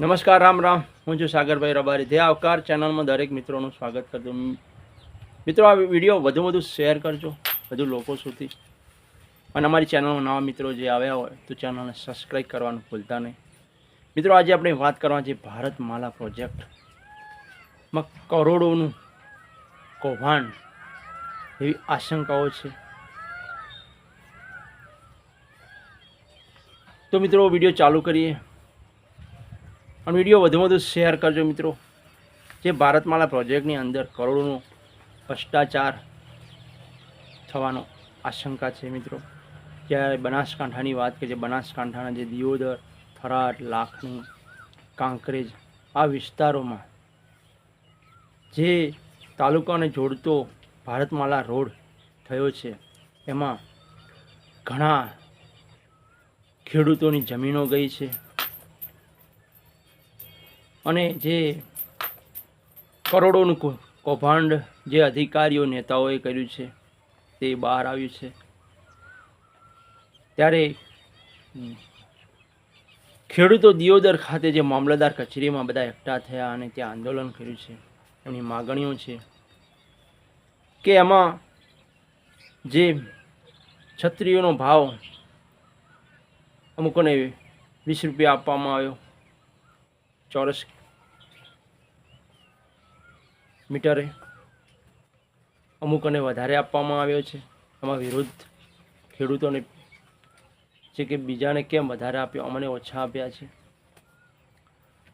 નમસ્કાર, રામ રામ. હું છું સાગરભાઈ રબારી. તે આવકાર ચેનલમાં દરેક મિત્રોનું સ્વાગત કરજો. મિત્રો, આ વીડિયો વધુ વધુ શેર કરજો, વધુ લોકો સુધી. અને અમારી ચેનલમાં નવા મિત્રો જે આવ્યા હોય, તો ચેનલને સબસ્ક્રાઈબ કરવાનું ભૂલતા નહીં. મિત્રો, આજે આપણે વાત કરવા છે ભારત માલા પ્રોજેક્ટમાં કરોડોનું કૌભાંડ એવી આશંકાઓ છે. તો મિત્રો, વીડિયો ચાલુ કરીએ. અને વીડિયો વધુમાં વધુ શેર કરજો મિત્રો. જે ભારતમાલા પ્રોજેક્ટની અંદર કરોડોનો ભ્રષ્ટાચાર થવાનો આશંકા છે મિત્રો. જ્યારે બનાસકાંઠાની વાત કરીએ બનાસકાંઠાના જે દિયોદર, થરાદ લાખણી કાંકરેજ આ વિસ્તારોમાં જે તાલુકાને જોડતો ભારતમાલા રોડ થયો છે, એમાં ઘણા ખેડૂતોની જમીનો ગઈ છે અને જે કરોડોનું કૌભાંડ જે અધિકારીઓ, નેતાઓએ કર્યું છે, તે બહાર આવ્યું છે. ત્યારે ખેડૂતો દિયોદર ખાતે જે મામલતદાર કચેરીમાં બધા એકઠા થયા અને ત્યાં આંદોલન કર્યું છે, એમની માગણીઓ છે કે એમાં જે છત્રીઓનો ભાવ અમુકોને વીસ રૂપિયા આપવામાં આવ્યો, ચોરસ મીટરે અમુકને વધારે આપવામાં આવ્યો છે. આમાં વિરુદ્ધ ખેડૂતોને છે કે બીજાને કેમ વધારે આપ્યો? અમને ઓછા આપ્યા છે.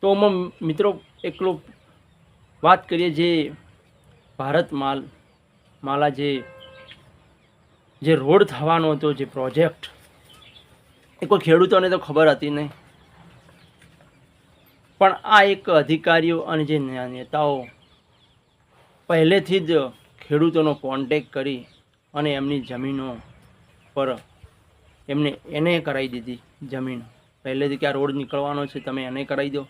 તો આમાં મિત્રો એકલો વાત કરીએ જે ભારત માલ, માલા જે જે રોડ થવાનો હતો, જે પ્રોજેક્ટ, એ કોઈ ખેડૂતોને તો ખબર હતી નહીં. પણ આ એક અધિકારીઓ અને જે નેતાઓ પહેલેથી જ ખેડૂતોનો કોન્ટેક કરી અને એમની જમીનો પર એમને, એને કરાવી દીધી જમીન. પહેલેથી કે આ રોડ નીકળવાનો છે, તમે એને કરાવી દો.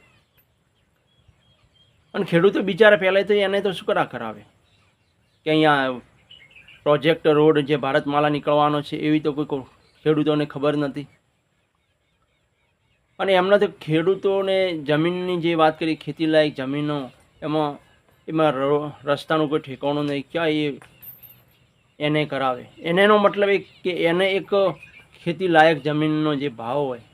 અને ખેડૂતો બિચારા પહેલાં તો એને તો શું કરા કરાવે? કે અહીંયા પ્રોજેક્ટ રોડ જે ભારતમાલા નીકળવાનો છે, એવી તો કોઈ ખેડૂતોને ખબર નથી. અને એમના તો ખેડૂતોને જમીનની જે વાત કરી, ખેતીલાયક જમીનો, એમાં એમાં રસ્તાનું કોઈ ઠેકાણું નહીં ક્યાં એ એને કરાવે. એનેનો મતલબ એ કે એને એક ખેતી લાયક જમીનનો જે ભાવ હોય,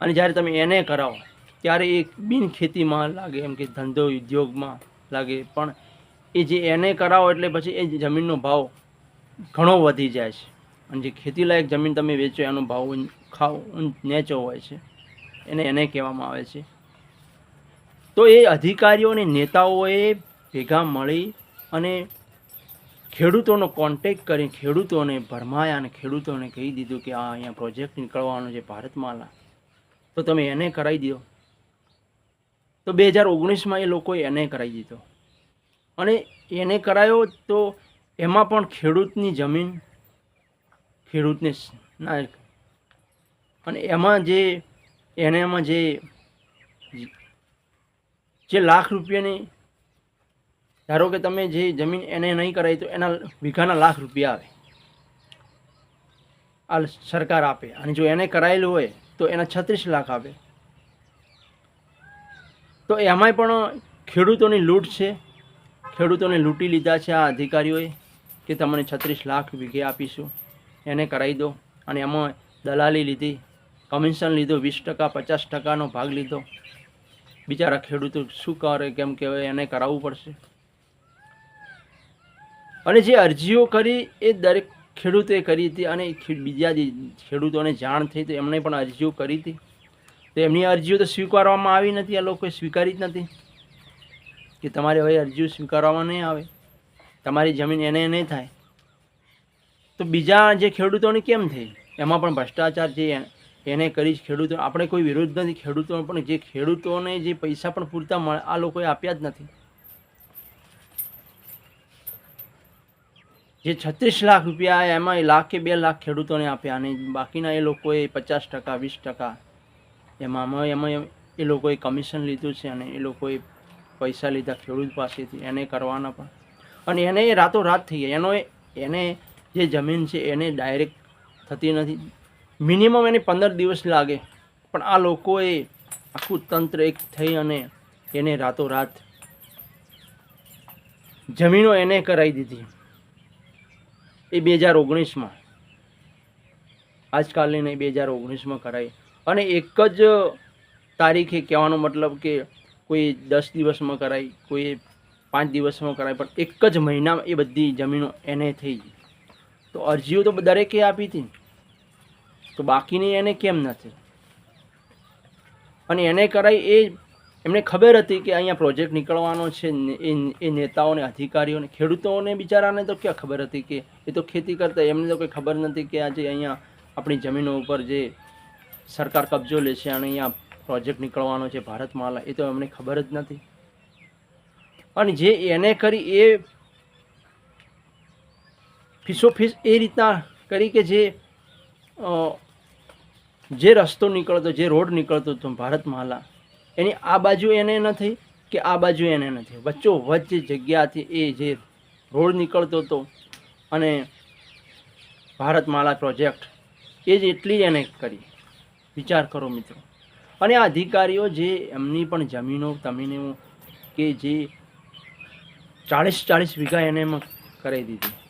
અને જ્યારે તમે એને કરાવો, ત્યારે એ બિન ખેતીમાં લાગે, એમ કે ધંધો ઉદ્યોગમાં લાગે. પણ એ જે એને કરાવો એટલે પછી એ જમીનનો ભાવ ઘણો વધી જાય છે. અને જે ખેતીલાયક જમીન તમે વેચો, એનો ભાવ ખાવ, નેચો હોય છે. એને એને કહેવામાં આવે છે. તો એ અધિકારીઓ અને નેતાઓએ ભેગા મળી અને ખેડૂતોનો કોન્ટેક કરી ખેડૂતોને ભરમાયા અને ખેડૂતોને કહી દીધું કે આ અહીંયા પ્રોજેક્ટ નીકળવાનો છે ભારતમાલા તો તમે એને કરાવી દો. તો બે હજાર ઓગણીસમાં એ લોકોએ એને કરાવી દીધો. અને એને કરાયો તો એમાં પણ ખેડૂતની જમીન, ખેડૂતને ના, અને એમાં જે, એને એમાં જે જે લાખ રૂપિયાની, ધારો કે તમે જે જમીન એને નહીં કરાવી તો એના વીઘાના લાખ રૂપિયા આવે. આ સરકાર આપે. અને જો એને કરાયેલું હોય તો એના છત્રીસ લાખ આવે તો એમાંય પણ ખેડૂતોની લૂંટ છે. ખેડૂતોને લૂંટી લીધા છે આ અધિકારીઓએ કે તમને છત્રીસ લાખ વીઘે આપીશું. એને કરાવી દો. અને એમાં દલાલી લીધી, કમિશન લીધો, વીસ ટકા, પચાસ ટકાનો ભાગ લીધો. બિચારા ખેડૂતો શું કરે, કેમ કહેવાય એને કરાવવું પડશે. અને જે અરજીઓ કરી એ દરેક ખેડૂતોએ કરી હતી અને બીજા ખેડૂતોને જાણ થઈ તો એમણે પણ અરજીઓ કરી હતી. તો એમની અરજીઓ તો સ્વીકારવામાં આવી નથી, આ લોકોએ સ્વીકારી જ નથી. કે તમારે હવે અરજીઓ સ્વીકારવામાં નહીં આવે, તમારી જમીન એને નહીં થાય. તો બીજા જે ખેડૂતોની કેમ થઈ? એમાં પણ ભ્રષ્ટાચાર જે એને કરી જ ખેડૂતો આપણે કોઈ વિરોધ નથી, ખેડૂતો પણ જે ખેડૂતોને જે પૈસા પણ પૂરતા મળે, આ લોકોએ આપ્યા જ નથી. જે છત્રીસ લાખ રૂપિયા એમાં લાખ કે બે લાખ ખેડૂતોને આપ્યા અને બાકીના એ લોકોએ પચાસ ટકા, વીસ ટકા એમાં એમાં એ લોકોએ કમિશન લીધું છે અને એ લોકોએ પૈસા લીધા ખેડૂત પાસેથી, એને કરવાના પણ. અને એને એ રાતોરાત થઈ ગયા. એનો એને જે જમીન છે એને ડાયરેક્ટ થતી નથી. મિનિમમ એને પંદર દિવસ લાગે. પણ આ લોકોએ આખું તંત્ર એક થઈ અને એને રાતોરાત જમીનો એને કરાવી દીધી. એ બે હજાર ઓગણીસમાં. આજકાલની નહીં બે હજાર ઓગણીસમાં કરાવી. અને એક જ તારીખે કહેવાનો મતલબ કે કોઈ દસ દિવસમાં કરાવી, કોઈ પાંચ દિવસમાં કરાવી, પણ એક જ મહિનામાં એ બધી જમીનો એને થઈ તો અરજીઓ તો દરેકે આપી હતી. તો બાકીની એને કેમ નથી? અને એને કરાય એ એમને ખબર હતી કે અહીંયા પ્રોજેક્ટ નીકળવાનો છે એ નેતાઓને, અધિકારીઓને, ખેડૂતોને બિચારાને તો ક્યાં ખબર હતી કે એ તો ખેતી કરતા, એમને તો કંઈ ખબર નથી કે આજે અહીંયા આપણી જમીનો ઉપર જે સરકાર કબજો લે છે અને અહીંયા પ્રોજેક્ટ નીકળવાનો છે ભારતમાલા એ તો એમને ખબર જ નથી. અને જે એને કરી એ ફીસો ફીસ એ રીતના કરી કે જે જે રસ્તો નીકળતો, જે રોડ નીકળતો હતો ભારતમાલા એની આ બાજુ એને નથી કે આ બાજુ એને નથી વચ્ચો વચ્ચે જગ્યાથી એ જે રોડ નીકળતો હતો અને ભારતમાલા પ્રોજેક્ટ, એ જ એટલી એને કરી. વિચાર કરો મિત્રો. અને આ અધિકારીઓ જે એમની પણ જમીનો તમીનો કે જે ચાળીસ ચાળીસ વીઘા એને એમાં કરાવી દીધી.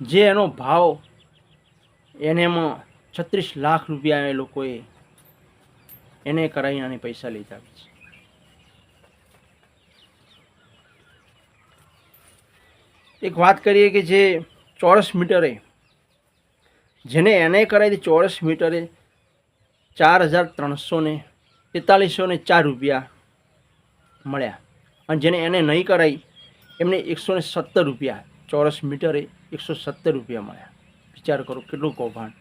જે એનો ભાવ એને એમાં છત્રીસ લાખ રૂપિયા એ લોકોએ એને કરાવી અને પૈસા લીધા છે. એક વાત કરીએ કે જે ચોરસ મીટરે, જેને એને કરાવી ચોરસ મીટરે ચાર હજાર ત્રણસો ને તેતાલીસો ને ચાર રૂપિયા મળ્યા. અને જેને એને નહીં કરાવી એમને એકસો ને સત્તર રૂપિયા ચોરસ મીટરે એકસો સત્તર રૂપિયા મળ્યા. વિચાર કરો કેટલું કૌભાંડ.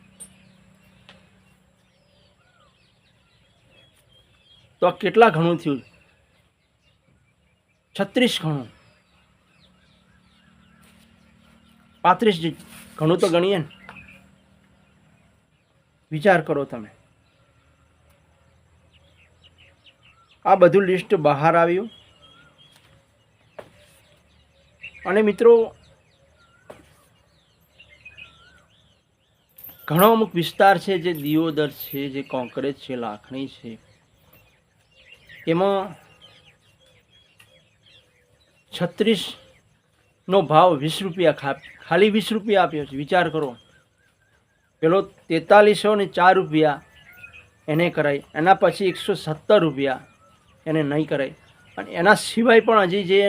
તો આ કેટલા ઘણું થયું? છત્રીસ ઘણું પાંત્રીસ ઘણું તો ગણીએ ને. વિચાર કરો તમે. આ બધું લિસ્ટ બહાર આવ્યું. અને મિત્રો ઘણો અમુક વિસ્તાર છે જે દિયોદર છે, જે કોંકરેજ છે, લાખણી છે. એમાં છત્રીસનો ભાવ વીસ રૂપિયા ખા, ખાલી વીસ રૂપિયા આપ્યો છે. વિચાર કરો. પેલો તેતાલીસો ને ચાર રૂપિયા એને કરાય. એના પછી એકસો સત્તર રૂપિયા એને નહીં કરાય. અને એના સિવાય પણ હજી જે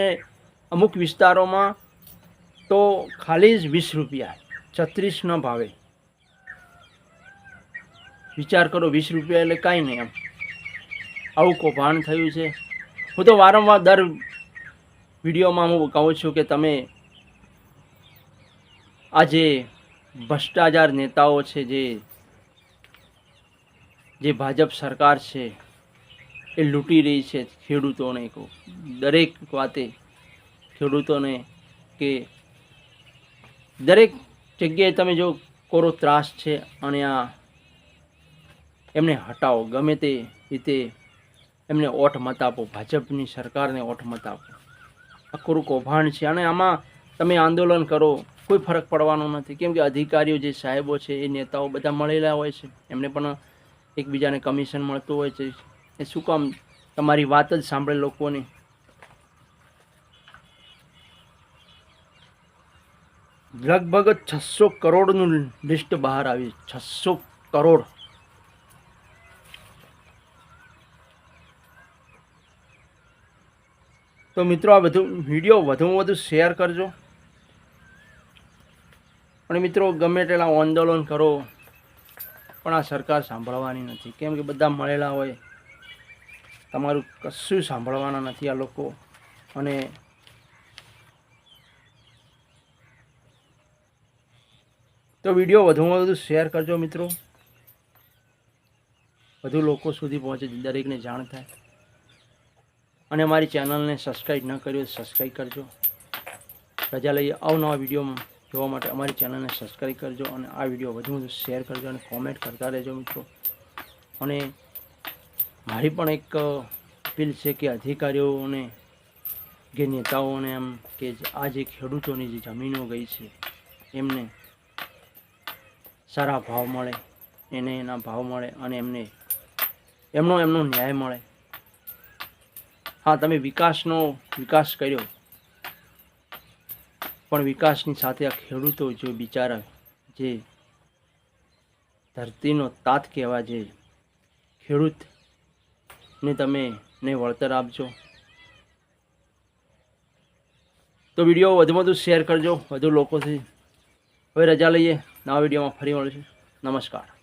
અમુક વિસ્તારોમાં તો ખાલી જ વીસ રૂપિયા, છત્રીસનો ભાવે. વિચાર કરો વીસ રૂપિયા એટલે કાંઈ નહીં એમ. આવું કૌભાંડ થયું છે. હું તો વારંવાર દર વિડીયોમાં હું કહું છું કે તમે આ જે ભ્રષ્ટાચાર નેતાઓ છે, જે જે ભાજપ સરકાર છે, એ લૂંટી રહી છે ખેડૂતોને દરેક વાતે ખેડૂતોને કે દરેક જગ્યાએ તમે જો કોરો ત્રાસ છે અને આ એમને હટાવો, ગમે તે રીતે એમને ઓઠ મત આપો, ભાજપની સરકારને ઓઠ મત આપો. આ કૌભાંડ છે અને આમાં તમે આંદોલન કરો, કોઈ ફરક પડવાનો નથી. કેમ કે અધિકારીઓ જે સાહેબો છે, એ નેતાઓ બધા મળેલા હોય છે. એમને પણ એકબીજાને કમિશન મળતું હોય છે. એ શું કામ? તમારી વાત જ સાંભળે લોકોની. લગભગ છસો કરોડનું લિસ્ટ બહાર આવી છસો કરોડ. તો મિત્રો આ બધું વીડિયો વધુમાં વધુ શેર કરજો. અને મિત્રો ગમે તેટલા આંદોલન કરો, પણ આ સરકાર સાંભળવાની નથી. કેમ કે બધા મળેલા હોય, તમારું કશું સાંભળવાના નથી આ લોકો. અને તો વીડિયો વધુમાં વધુ શેર કરજો મિત્રો. વધુ લોકો સુધી પહોંચે દરેકને જાણ થાય. અને મારી ચેનલને સબસ્ક્રાઈબ ન કર્યો સબસ્ક્રાઈબ કરજો. રજા લઈએ અવનવા વિડીયોમાં. જોવા માટે અમારી ચેનલને સબસ્ક્રાઈબ કરજો અને આ વીડિયો વધુ વધુ શેર કરજો અને કોમેન્ટ કરતા રહેજો મિત્રો. અને મારી પણ એક અપીલ છે કે અધિકારીઓને કે નેતાઓને એમ કે આ જે ખેડૂતોની જે જમીનો ગઈ છે, એમને સારા ભાવ મળે, એને એના ભાવ મળે અને એમને એમનો એમનો ન્યાય મળે. હા, તમે વિકાસનો વિકાસ કર્યો. પણ વિકાસની સાથે આ ખેડૂતો જો બિચારા જે ધરતીનો તાત કહેવા જે ખેડૂતને તમે ને વળતર આપજો. તો વીડિયો વધુમાં વધુ શેર કરજો, વધુ લોકોથી. હવે રજા લઈએ, નવા વિડીયોમાં ફરી મળીશું. નમસ્કાર.